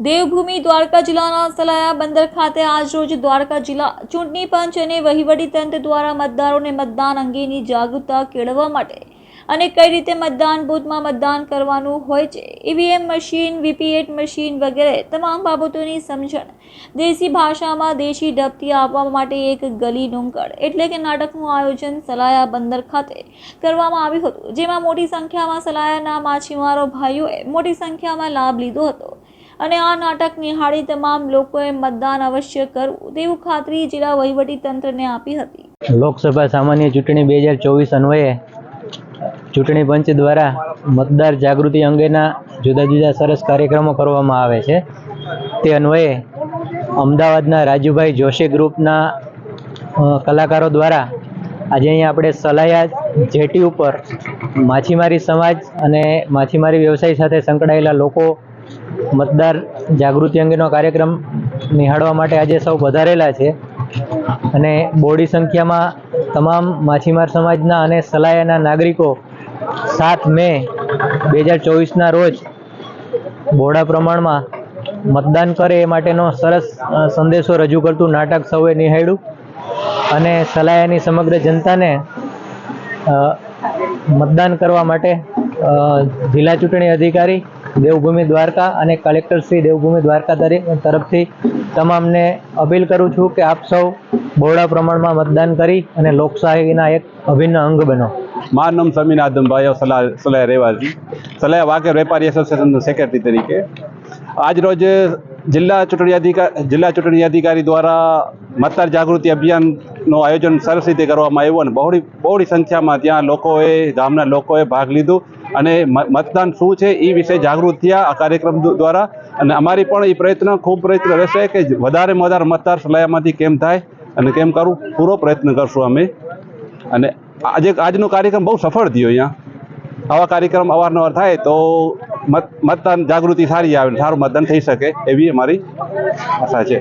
દેવભૂમિ દ્વારકા જિલ્લાના સલાયા બંદર ખાતે આજરોજ દ્વારકા જિલ્લા ચૂંટણી પંચ અને વહીવટી તંત્ર દ્વારા મતદારોને મતદાન અંગેની જાગૃતતા કેળવવા માટે અને કઈ રીતે મતદાન બૂથમાં મતદાન કરવાનું હોય છે, ઈવીએમ મશીન, વીપીએટ મશીન વગેરે તમામ બાબતોની સમજણ દેશી ભાષામાં દેશી ઢબથી આપવા માટે એક ગલી ડુંગર એટલે કે નાટકનું આયોજન સલાયા બંદર ખાતે કરવામાં આવ્યું હતું, જેમાં મોટી સંખ્યામાં સલાયાના માછીમારો, ભાઈઓએ મોટી સંખ્યામાં લાભ લીધો હતો. અને આ નાટક નિહાળી તમામ લોકોએ મતદાન અવશ્ય કરવું તેવું ખાતરી જિલ્લા વહીવટી તંત્રને આપી હતી. લોકસભા સામાન્ય ચૂંટણી બે હજાર ચોવીસ અન્વયે ચૂંટણી પંચ દ્વારા મતદાર જાગૃતિ અંગેના જુદા જુદા સરસ કાર્યક્રમો કરવામાં આવે છે. તે અન્વયે અમદાવાદના રાજુભાઈ જોશી ગ્રુપના કલાકારો દ્વારા આજે અહીંયા આપણે સલાયા જેટી ઉપર માછીમારી સમાજ અને માછીમારી વ્યવસાય સાથે સંકળાયેલા લોકો મતદાર જાગૃતિ અંગેનો કાર્યક્રમ નિહાળવા માટે આજે સૌ પધારેલા છે. અને બોડી સંખ્યામાં તમામ માછીમાર સમાજના અને સલાયાના નાગરિકો સાત મે બે હજાર ચોવીસના રોજ બહોળા પ્રમાણમાં મતદાન કરે એ માટેનો સરસ સંદેશો રજૂ કરતું નાટક સૌએ નિહાળ્યું. અને સલાયાની સમગ્ર જનતાને મતદાન કરવા માટે જિલ્લા ચૂંટણી અધિકારી દેવભૂમિ દ્વારકા અને કલેક્ટર શ્રી દેવભૂમિ દ્વારકા તરી- તરફથી તમામને અપીલ કરું છું કે આપ સૌ બહોળા પ્રમાણમાં મતદાન કરી અને લોકશાહીના એક અભિન્ન અંગ બનો. મારું નામ સમીન આદમભાઈ સલાહ રહેવાસી. સલાહ વાકેર વેપારી એસોસિએશનનો સેક્રેટરી તરીકે. આજ રોજ જિલ્લા ચૂંટણી અધિકારી જિલ્લા ચૂંટણી અધિકારી દ્વારા મતદાર જાગૃતિ અભિયાનનું આયોજન સરસ રીતે કરવામાં આવ્યું અને બહોળી બહોળી સંખ્યામાં ત્યાં લોકોએ, ગામના લોકોએ ભાગ લીધો અને મતદાન શું છે એ વિશે જાગૃત થયા આ કાર્યક્રમ દ્વારા. અને અમારી પણ એ પ્રયત્ન, ખૂબ પ્રયત્ન રહેશે કે વધારેમાં વધારે મતદાર સલાહમાંથી કેમ થાય અને કેમ કરવું પૂરો પ્રયત્ન કરશું અમે. અને આજે આજનો કાર્યક્રમ બહુ સફળ થયો અહીંયા. આવા કાર્યક્રમ અવારનવાર થાય તો મત મતદાન જાગૃતિ સારી આવે સારું મતદાન થઈ શકે એવી અમારી આશા છે.